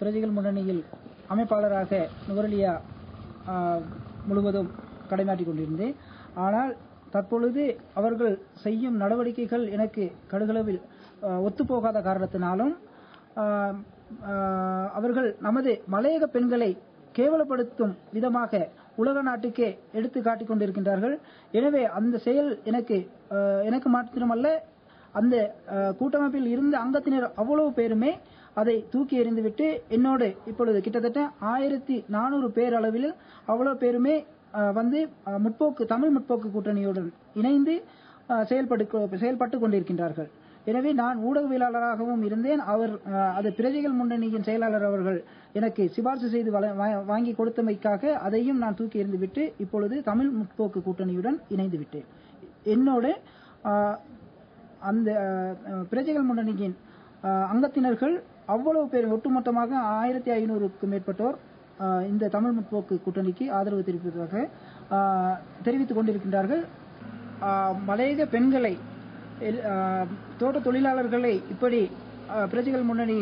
பிரஜைகள் முன்னணியில் அமைப்பாளராக நுவரெலியா முழுவதும் கடமையாற்றிக் கொண்டிருந்தேன். ஆனால் தற்பொழுது அவர்கள் செய்யும் நடவடிக்கைகள் எனக்கு கடுகளவில் ஒத்துப்போகாத காரணத்தினாலும் அவர்கள் நமது மலையக பெண்களை கேவலப்படுத்தும் விதமாக உலக நாட்டுக்கே எடுத்து காட்டிக் கொண்டிருக்கின்றார்கள். எனவே அந்த செயல் எனக்கு எனக்கு மாத்திரமல்ல அந்த கூட்டமைப்பில் இருந்த அங்கத்தினர் அவ்வளவு பேருமே அதை தூக்கி எறிந்துவிட்டு என்னோடு இப்பொழுது கிட்டத்தட்ட ஆயிரத்தி நானூறு பேர் அளவில் அவ்வளவு பேருமே வந்து முற்போக்கு தமிழ் முற்போக்கு கூட்டணியுடன் இணைந்து செயல்பட்டு செயல்பட்டு கொண்டிருக்கின்றார்கள். எனவே நான் ஊடகவியலாளராகவும் இருந்தேன். அவர் அது பிரஜைகள் முன்னணியின் செயலாளர் அவர்கள் எனக்கு சிபார்சு செய்து வழ- வாங்கி கொடுத்தமைக்காக அதையும் நான் தூக்கி எறிந்துவிட்டு இப்பொழுது தமிழ் முற்போக்கு கூட்டணியுடன் இணைந்து விட்டேன் என்னோடு அந்த பிரஜைகள் முன்னணியின் அங்கத்தினர்கள் அவ்வளவு பேர் ஒட்டுமொத்தமாக ஆயிரத்தி ஐநூறுக்கும் மேற்பட்டோர் இந்த தமிழ் முற்போக்கு கூட்டணிக்கு ஆதரவு தெரிவிப்பதாக தெரிவித்துக் கொண்டிருக்கின்றார்கள். மலையக பெண்களை தோட்ட தொழிலாளர்களை இப்படி பிரஜைகள் முன்னணி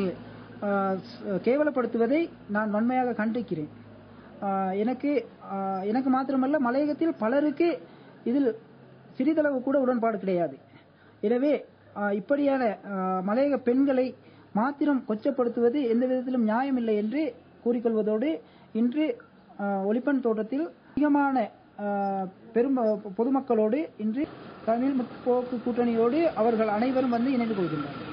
கேவலப்படுத்துவதை நான் வன்மையாக கண்டிக்கிறேன். எனக்கு எனக்கு மாத்திரமல்ல மலையகத்தில் பலருக்கு இதில் சிறிதளவு கூட உடன்பாடு கிடையாது. எனவே இப்படியான மலையக பெண்களை மாத்திரம் கொச்சப்படுத்துவது எந்த விதத்திலும் நியாயமில்லை என்று கூறிக்கொள்வதோடு இன்று ஒளிப்பன் ஒலிப்பன் தோட்டத்தில் அதிகமான பெரும் பொதுமக்களோடு இன்று தமிழ் முற்போக்கு கூட்டணியோடு அவர்கள் அனைவரும் வந்து இணைந்து கொள்கின்றனர்.